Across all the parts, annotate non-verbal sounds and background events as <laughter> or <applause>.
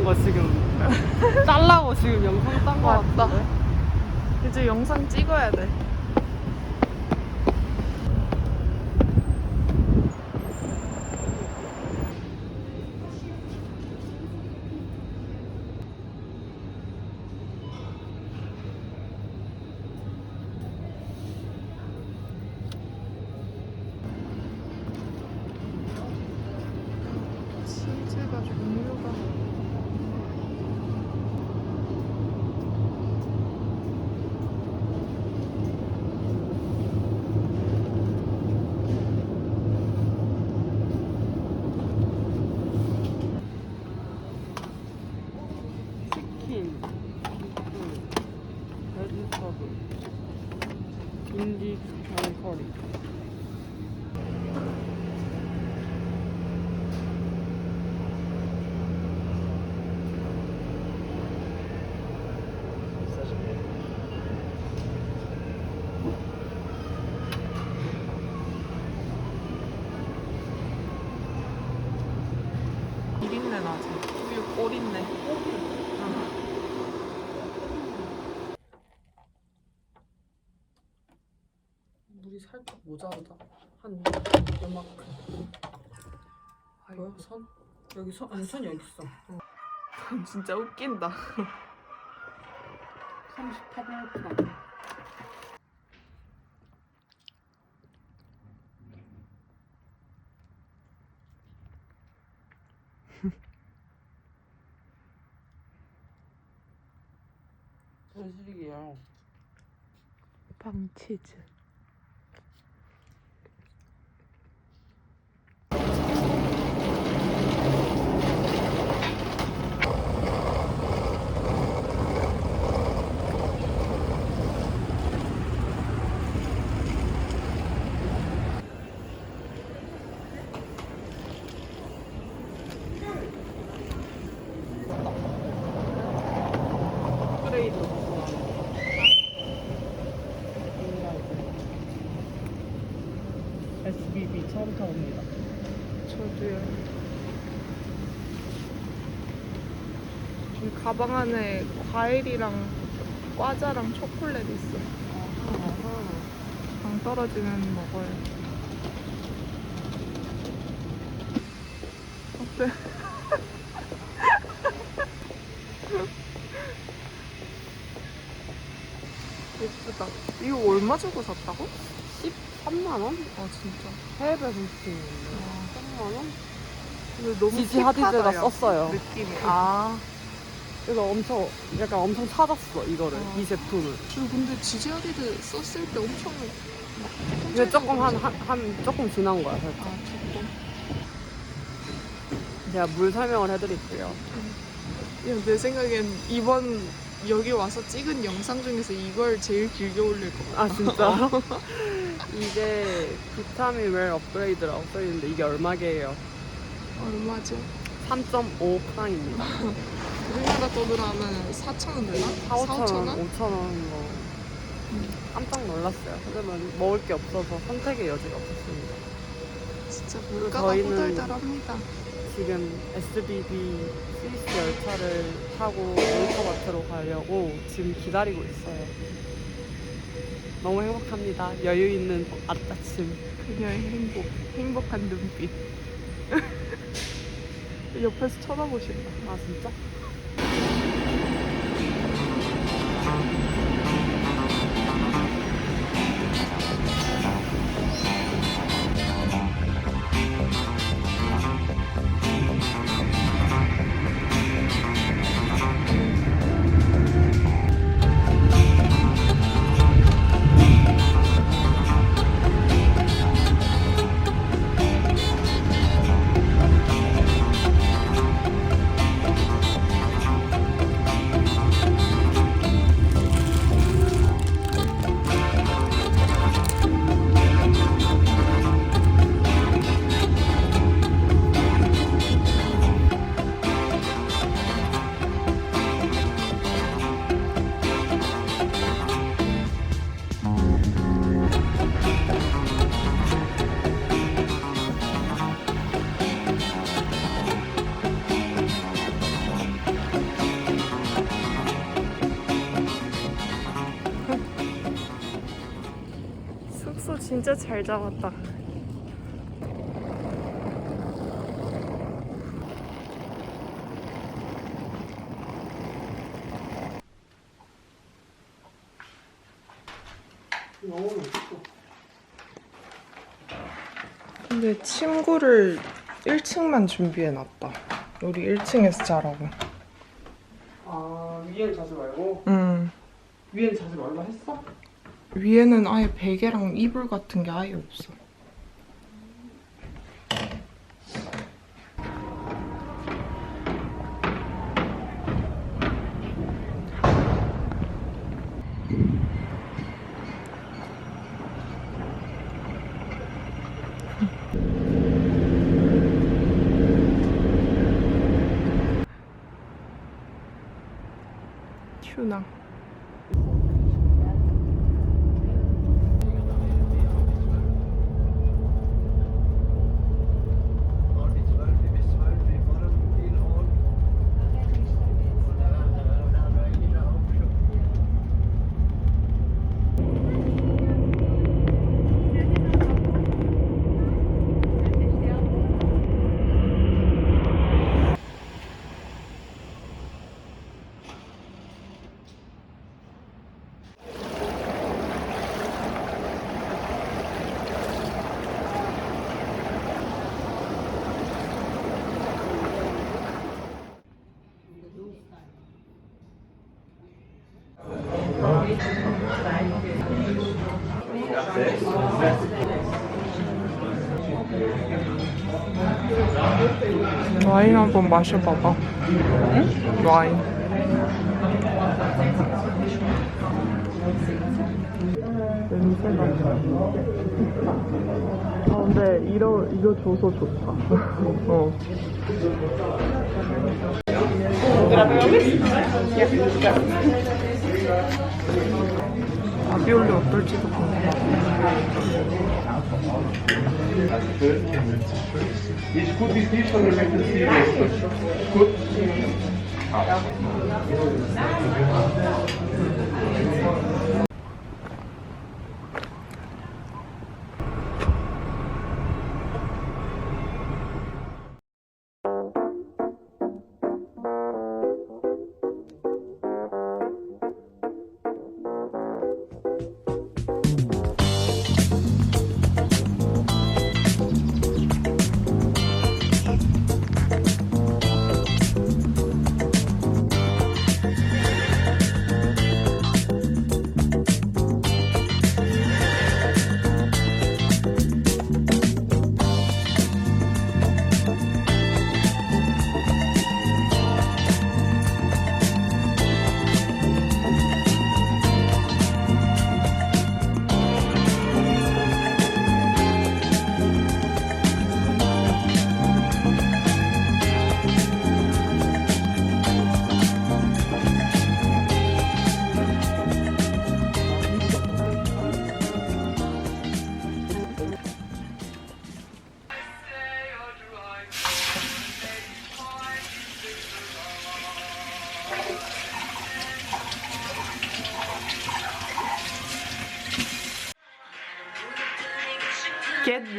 이런 거 지금 <laughs> 잘라고 지금 영상 딴거 같다. 이제 영상 찍어야 돼. 베지터블, 인디 스타일 커리. 비린내 나지. 우유 꼬린내. 물이 살짝 모자르다. 한 요만큼. 뭐야 선? 여기 선 아니 선 여기 있어. 진짜 웃긴다. 38분. 전식이야. 방치즈. 업그레이드. SBB 처음 타봅니다. 저도요. 이 가방 안에 과일이랑 과자랑 초콜릿 있어. 당 떨어지면 먹어요. 어때? <laughs> 예쁘다. 이거 얼마 주고 샀다고? 13만 원? 아 진짜. 해외 배송팀인데. 3만 원? 근데 너무 지지 하디드가 힙하다. 썼어요. 느낌이. 아. 그래서 엄청 약간 엄청 찾았어 이거를 어. 이 제품을. 저 근데 지지하디드 썼을 때 엄청 이게 조금 한, 한, 한 조금 지난 거야 살짝. 아 조금 제가 물 설명을 해드릴게요. 야, 내 생각엔 이번 여기 와서 찍은 영상 중에서 이걸 제일 길게 올릴 것 같아 아 진짜? <laughs> 이게 비타민 웰 업그레이드라고 써있는데 이게 얼마게요? 얼마죠? 3.5 프랑입니다. 우리나라 돈으로 하면 4,000원 되나? 4, 5천 4,000원? 원, 5천 원 뭐. 깜짝 놀랐어요. 하지만 먹을 게 없어서 선택의 여지가 없었습니다. 진짜 물가가 저희는- 호달달합니다 지금 SBB 스위스 열차를 타고 mol터마트로 가려고 지금 기다리고 있어요. 너무 행복합니다. 여유 있는 아침. 그녀의 행복 행복한 눈빛 <laughs> 옆에서 쳐다보신다 아 진짜? 진짜 잘 잡았다. 근데 침구를 1층만 준비해놨다. 우리 1층에서 자라고. 아 위엔 자지 말고 응. 위엔 자지 말라 했어? 위에는 아예 베개랑 이불 같은 게 아예 없어. 튜나. 와인 한번 마셔봐봐. 응? 와인. 냄새가. 아 근데 이러 이거 줘서 좋다. 어. 라비올리 어떨지도 궁금하다. Ist gut wie es ist, aber ich möchte es viel besser. Gut. Ja.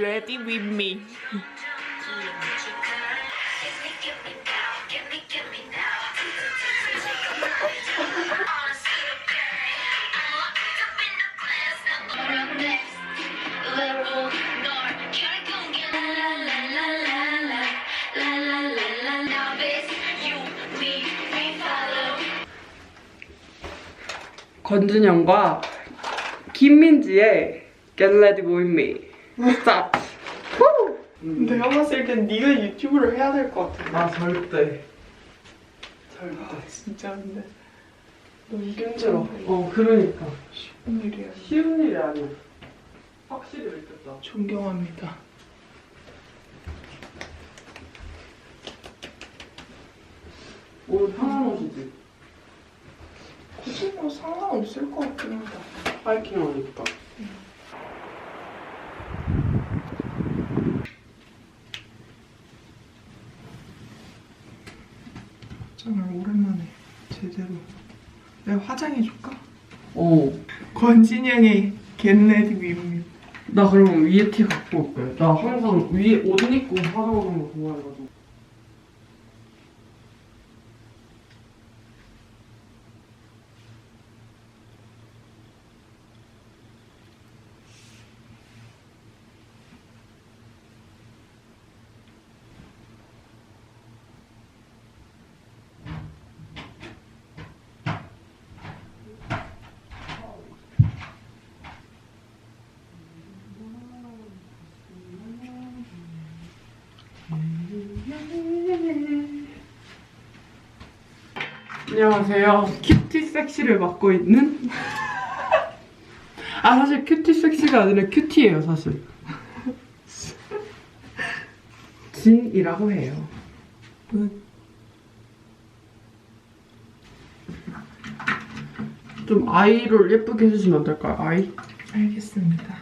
Ready with me. 권준영과 김민지의 Get Ready With Me Start 내가 봤을 땐 네가 유튜브를 해야 될 것 같아. 아 절대. 절대. 진짜 근데. 너무 힘들어. 어 그러니까. 쉬운 일이야. 쉬운 일이 아니야. 확실히 느꼈다. 존경합니다. 오늘 편한 옷이지? 굳이 뭐 상관없을 것 같긴 하다. 하이킹 하니까 화장을 오랜만에 제대로. 내가 화장해줄까? 어 권진영의 겟레디 윗미. 나 그러면 위에 티 갖고 올게. 나 항상 위에 옷 입고 화장하는 거 좋아해가지고. 안녕하세요. 큐티 섹시를 맡고 있는 아 사실 큐티 섹시가 아니라 큐티예요 사실. 진이라고 해요. 좀 아이를 예쁘게 해주시면 안 될까요? 아이? 알겠습니다.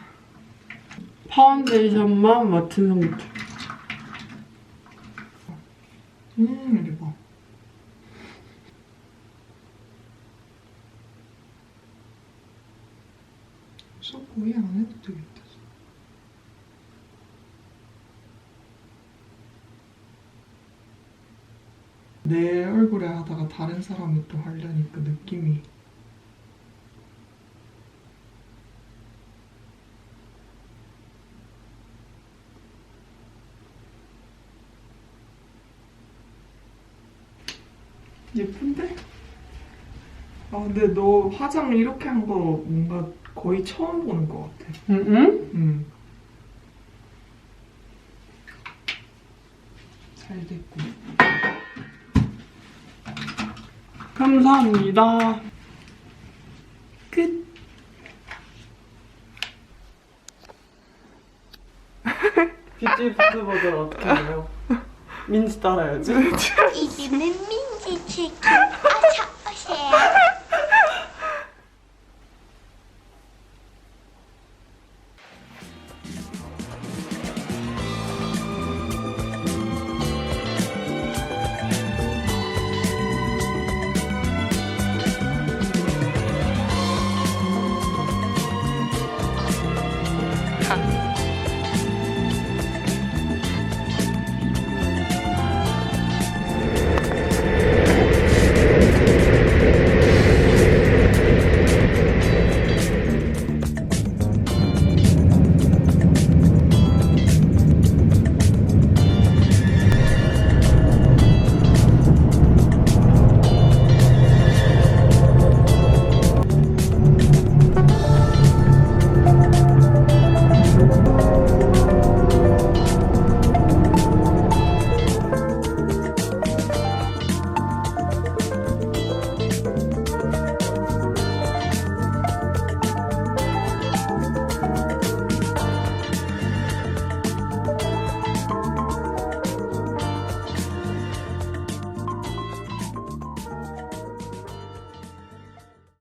파운데이션만 맡은 상태. 음, 이리 봐. 속 거의 안 해도 되겠다. 내 얼굴에 하다가 다른 사람이 또 하려니까 느낌이 예쁜데? 아 근데 너 화장 이렇게 한 거 뭔가 거의 처음 보는 것 같아. 응? 응? 응. 잘 됐고. 감사합니다. 끝. 뷰티 푸드 버전 어떻게 해요? 민지 따라야지. 이기는 민지 치킨